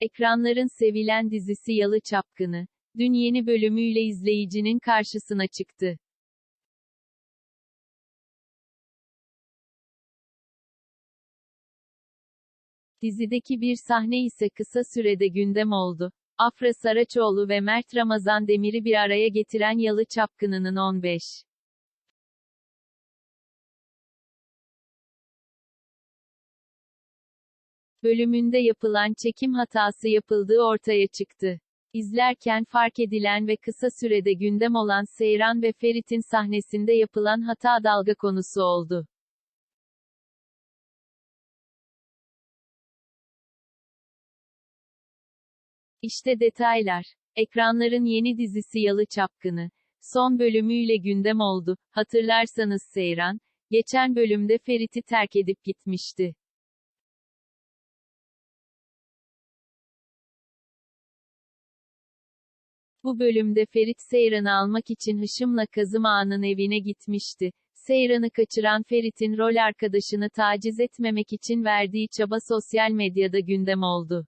Ekranların sevilen dizisi Yalı Çapkını, dün yeni bölümüyle izleyicinin karşısına çıktı. Dizideki bir sahne ise kısa sürede gündem oldu. Afra Saraçoğlu ve Mert Ramazan Demir'i bir araya getiren Yalı Çapkını'nın 15. bölümünde yapılan çekim hatası yapıldığı ortaya çıktı. İzlerken fark edilen ve kısa sürede gündem olan Seyran ve Ferit'in sahnesinde yapılan hata dalga konusu oldu. İşte detaylar. Ekranların yeni dizisi Yalı Çapkını. Son bölümüyle gündem oldu. Hatırlarsanız Seyran, geçen bölümde Ferit'i terk edip gitmişti. Bu bölümde Ferit Seyran'ı almak için Hışım'la Kazım Ağa'nın evine gitmişti. Seyran'ı kaçıran Ferit'in rol arkadaşını taciz etmemek için verdiği çaba sosyal medyada gündem oldu.